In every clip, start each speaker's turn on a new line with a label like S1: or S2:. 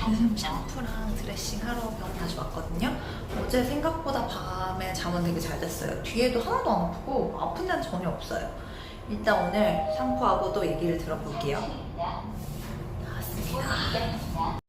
S1: 지금 샴푸랑 드레싱 하러 병원 다시 왔거든요. 어제 생각보다 밤에 잠은 되게 잘 잤어요. 뒤에도 하나도 안 아프고 아픈 데는 전혀 없어요. 일단 오늘 샴푸하고도 얘기를 들어볼게요. 나왔습니다. 자,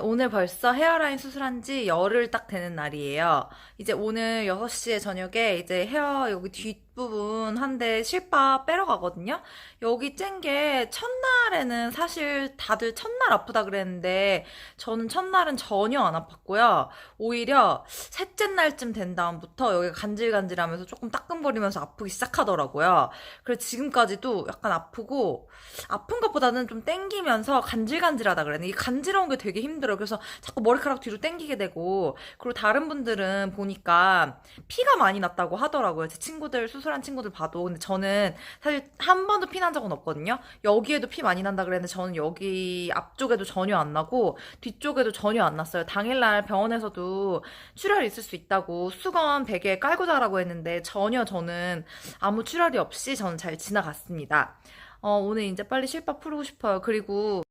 S1: 오늘 벌써 헤어라인 수술한 지 열흘 딱 되는 날이에요. 이제 오늘 6시에 저녁에 이제 헤어 여기 뒷부분 한대 실밥 빼러 가거든요. 여기 짠 게 첫날에는 사실 다들 첫날 아프다 그랬는데 저는 첫날은 전혀 안 아팠고요. 오히려 셋째 날쯤 된 다음부터 여기가 간질간질하면서 조금 따끔거리면서 아프기 시작하더라고요. 그래서 지금까지도 약간 아프고 아픈 것보다는 좀 땡기면서 간질간질하다 그랬는데 이 간지러운 게 되게 힘들어요. 그래서 자꾸 머리카락 뒤로 땡기게 되고 그리고 다른 분들은 보니까 피가 많이 났다고 하더라고요. 제 친구들 수 술한 친구들 봐도 근데 저는 사실 한 번도 피 난 적은 없거든요. 여기에도 피 많이 난다 그랬는데 저는 여기 앞쪽에도 전혀 안 나고 뒤쪽에도 전혀 안 났어요. 당일날 병원에서도 출혈이 있을 수 있다고 수건 베개에 깔고 자라고 했는데 전혀 저는 아무 출혈이 없이 저는 잘 지나갔습니다. 어, 오늘 이제 빨리 실밥 풀고 싶어요. 그리고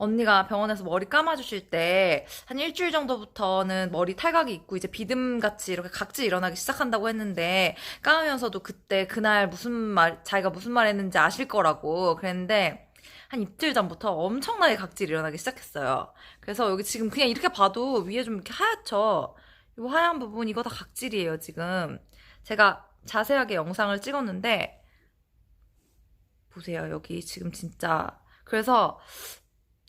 S1: 언니가 병원에서 머리 감아주실 때 한 일주일 정도부터는 머리 탈각이 있고 이제 비듬같이 이렇게 각질 일어나기 시작한다고 했는데 감으면서도 그때 그날 무슨 말, 자기가 무슨 말 했는지 아실 거라고 그랬는데 한 이틀 전부터 엄청나게 각질이 일어나기 시작했어요. 그래서 여기 지금 그냥 이렇게 봐도 위에 좀 이렇게 하얗죠? 이 하얀 부분 이거 다 각질이에요, 지금. 제가 자세하게 영상을 찍었는데 보세요. 여기 지금 진짜. 그래서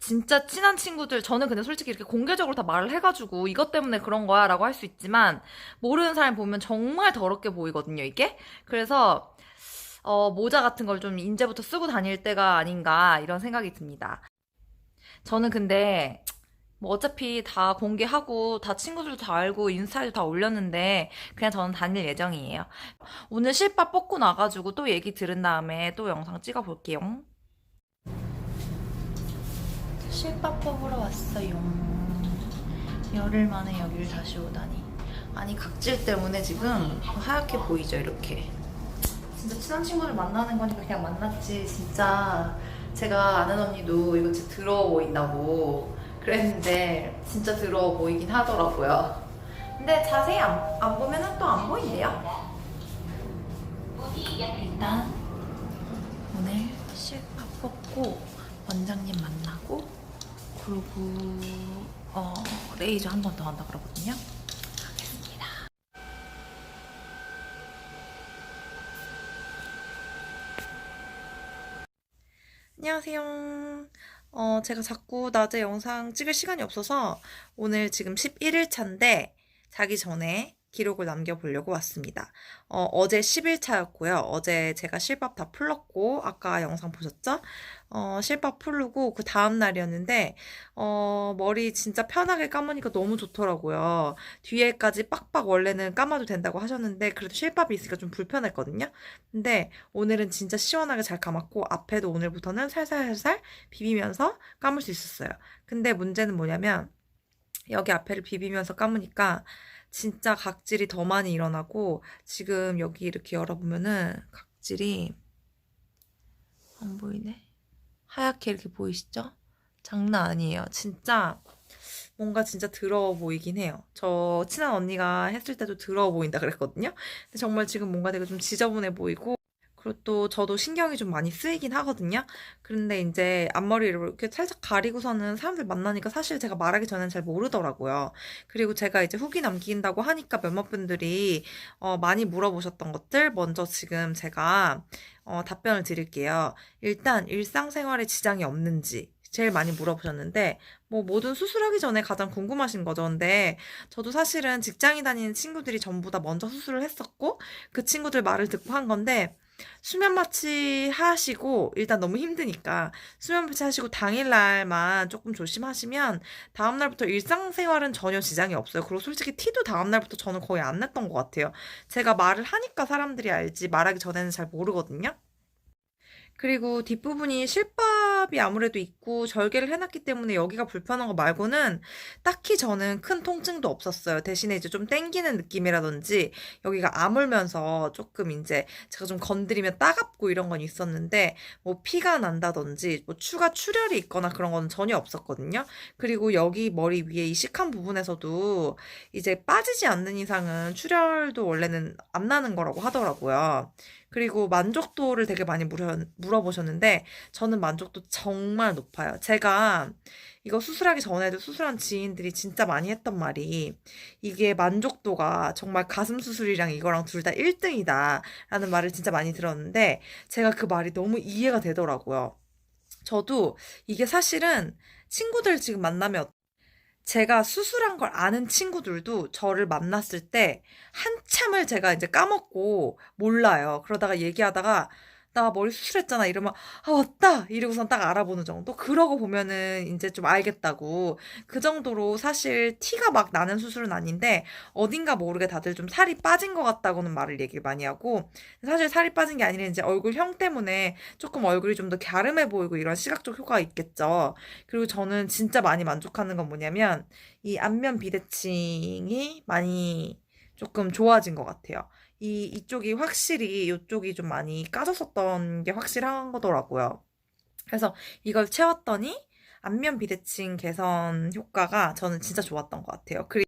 S1: 진짜 친한 친구들, 저는 근데 솔직히 이렇게 공개적으로 다 말을 해가지고 이것 때문에 그런 거야 라고 할 수 있지만 모르는 사람 보면 정말 더럽게 보이거든요, 이게. 그래서 어, 모자 같은 걸좀 이제부터 쓰고 다닐 때가 아닌가 이런 생각이 듭니다. 저는 근데 뭐 어차피 다 공개하고 다 친구들도 다 알고 인스타에도 다 올렸는데 그냥 저는 다닐 예정이에요. 오늘 실밥 뽑고 나가지고 또 얘기 들은 다음에 또 영상 찍어 볼게요. 실밥 뽑으러 왔어요. 열흘 만에 여기를 다시 오다니. 아니 각질 때문에 지금 하얗게 보이죠 이렇게. 진짜 친한 친구들 만나는 거니까 그냥 만났지 진짜 제가 아는 언니도 이거 진짜 더러워 보인다고 그랬는데 진짜 더러워 보이긴 하더라고요. 근데 자세히 안, 안 보면 또안 보인대요. 일단 오늘 실밥 뽑고 원장님 만나고 그리고 어, 레이저 한 번 더 한다 그러거든요. 가겠습니다. 안녕하세요. 어, 제가 자꾸 낮에 영상 찍을 시간이 없어서 오늘 지금 11일 차인데 자기 전에 기록을 남겨보려고 왔습니다. 어, 어제 10일차였고요. 어제 제가 실밥 다 풀렀고, 아까 영상 보셨죠? 어, 실밥 풀르고 그 다음 날이었는데, 어, 머리 진짜 편하게 감으니까 너무 좋더라고요. 뒤에까지 빡빡 원래는 감아도 된다고 하셨는데, 그래도 실밥이 있으니까 좀 불편했거든요. 근데 오늘은 진짜 시원하게 잘 감았고, 앞에도 오늘부터는 살살살살 비비면서 감을 수 있었어요. 근데 문제는 뭐냐면, 여기 앞에를 비비면서 감으니까 진짜 각질이 더 많이 일어나고 지금 여기 이렇게 열어보면은 각질이 안 보이네. 하얗게 이렇게 보이시죠? 장난 아니에요. 진짜 뭔가 진짜 더러워 보이긴 해요. 저 친한 언니가 했을 때도 더러워 보인다 그랬거든요. 근데 정말 지금 뭔가 되게 좀 지저분해 보이고 그리고 또 저도 신경이 좀 많이 쓰이긴 하거든요. 그런데 이제 앞머리를 이렇게 살짝 가리고서는 사람들 만나니까 사실 제가 말하기 전엔 잘 모르더라고요. 그리고 제가 이제 후기 남긴다고 하니까 몇몇 분들이 어, 많이 물어보셨던 것들 먼저 지금 제가 어, 답변을 드릴게요. 일단 일상생활에 지장이 없는지 제일 많이 물어보셨는데, 뭐, 모든 수술하기 전에 가장 궁금하신 거죠. 근데, 저도 사실은 직장에 다니는 친구들이 전부 다 먼저 수술을 했었고, 그 친구들 말을 듣고 한 건데, 수면 마취 하시고 일단 너무 힘드니까 수면 마취 하시고 당일날만 조금 조심하시면 다음날부터 일상생활은 전혀 지장이 없어요. 그리고 솔직히 티도 다음날부터 저는 거의 안 냈던 것 같아요. 제가 말을 하니까 사람들이 알지 말하기 전에는 잘 모르거든요. 그리고 뒷부분이 실밥이 아무래도 있고 절개를 해놨기 때문에 여기가 불편한 거 말고는 딱히 저는 큰 통증도 없었어요. 대신에 이제 좀 땡기는 느낌이라든지 여기가 아물면서 조금 이제 제가 좀 건드리면 따갑고 이런 건 있었는데 뭐 피가 난다든지 뭐 추가 출혈이 있거나 그런 건 전혀 없었거든요. 그리고 여기 머리 위에 이 식한 부분에서도 이제 빠지지 않는 이상은 출혈도 원래는 안 나는 거라고 하더라고요. 그리고 만족도를 되게 많이 물어, 물어보셨는데 저는 만족도 정말 높아요. 제가 이거 수술하기 전에도 수술한 지인들이 진짜 많이 했던 말이 이게 만족도가 정말 가슴 수술이랑 이거랑 둘 다 1등이다 라는 말을 진짜 많이 들었는데 제가 그 말이 너무 이해가 되더라고요. 저도 이게 사실은 친구들 지금 만나면 제가 수술한 걸 아는 친구들도 저를 만났을 때 한참을 제가 이제 까먹고 몰라요. 그러다가 얘기하다가 나 머리 수술했잖아. 이러면 아 맞다. 이러고선 딱 알아보는 정도? 그러고 보면은 이제 좀 알겠다고. 그 정도로 사실 티가 막 나는 수술은 아닌데 어딘가 모르게 다들 좀 살이 빠진 것 같다고는 말을 얘기를 많이 하고 사실 살이 빠진 게 아니라 이제 얼굴형 때문에 조금 얼굴이 좀 더 갸름해 보이고 이런 시각적 효과가 있겠죠. 그리고 저는 진짜 많이 만족하는 건 뭐냐면 이 안면 비대칭이 많이 조금 좋아진 것 같아요. 이, 이쪽이 확실히 이쪽이 좀 많이 까졌었던 게 확실한 거더라고요. 그래서 이걸 채웠더니 안면 비대칭 개선 효과가 저는 진짜 좋았던 것 같아요. 그리,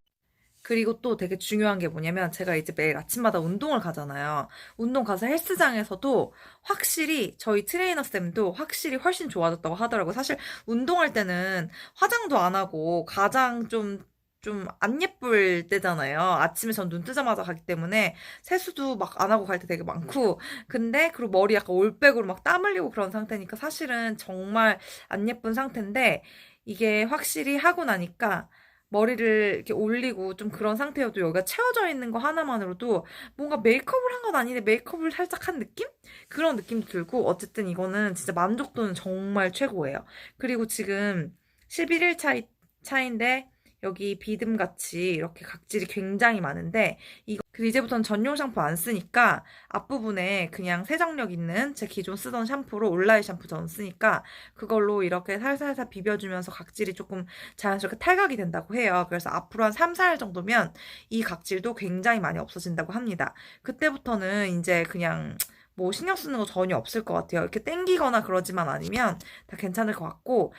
S1: 그리고 또 되게 중요한 게 뭐냐면 제가 이제 매일 아침마다 운동을 가잖아요. 운동 가서 헬스장에서도 확실히 저희 트레이너 쌤도 확실히 훨씬 좋아졌다고 하더라고요. 사실 운동할 때는 화장도 안 하고 가장 좀 좀 안 예쁠 때잖아요. 아침에 전 눈 뜨자마자 가기 때문에 세수도 막 안 하고 갈 때 되게 많고. 근데 그리고 머리 약간 올백으로 막 땀 흘리고 그런 상태니까 사실은 정말 안 예쁜 상태인데 이게 확실히 하고 나니까 머리를 이렇게 올리고 좀 그런 상태여도 여기가 채워져 있는 거 하나만으로도 뭔가 메이크업을 한 건 아닌데 메이크업을 살짝 한 느낌? 그런 느낌도 들고 어쨌든 이거는 진짜 만족도는 정말 최고예요. 그리고 지금 11일 차이, 차인데 여기 비듬같이 이렇게 각질이 굉장히 많은데 이거 그 이제부터는 전용 샴푸 안 쓰니까 앞부분에 그냥 세정력 있는 제 기존 쓰던 샴푸로 온라인 샴푸 전 쓰니까 그걸로 이렇게 살살살 비벼주면서 각질이 조금 자연스럽게 탈각이 된다고 해요. 그래서 앞으로 한 3, 4일 정도면 이 각질도 굉장히 많이 없어진다고 합니다. 그때부터는 이제 그냥 뭐 신경 쓰는 거 전혀 없을 것 같아요. 이렇게 땡기거나 그러지만 않으면 다 괜찮을 것 같고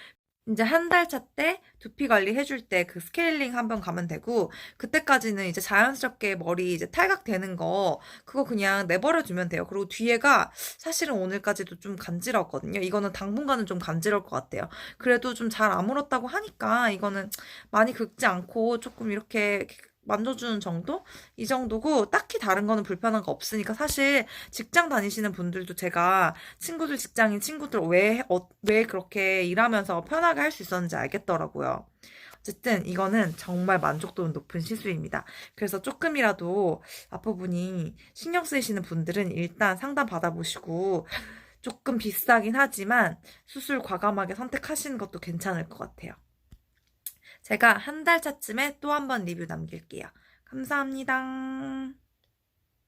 S1: 이제 한 달 차 때 두피 관리 해줄 때 그 스케일링 한번 가면 되고 그때까지는 이제 자연스럽게 머리 이제 탈각되는 거 그거 그냥 내버려 두면 돼요. 그리고 뒤에가 사실은 오늘까지도 좀 간지러웠거든요. 이거는 당분간은 좀 간지러울 것 같아요. 그래도 좀 잘 아물었다고 하니까 이거는 많이 긁지 않고 조금 이렇게 만져주는 정도? 이 정도고 딱히 다른 거는 불편한 거 없으니까 사실 직장 다니시는 분들도 제가 친구들 직장인 친구들 왜, 어, 왜 그렇게 일하면서 편하게 할 수 있었는지 알겠더라고요. 어쨌든 이거는 정말 만족도 높은 시술입니다. 그래서 조금이라도 앞부분이 신경 쓰이시는 분들은 일단 상담 받아보시고 조금 비싸긴 하지만 수술 과감하게 선택하시는 것도 괜찮을 것 같아요. 제가 한 달 차쯤에 또 한 번 리뷰 남길게요. 감사합니다.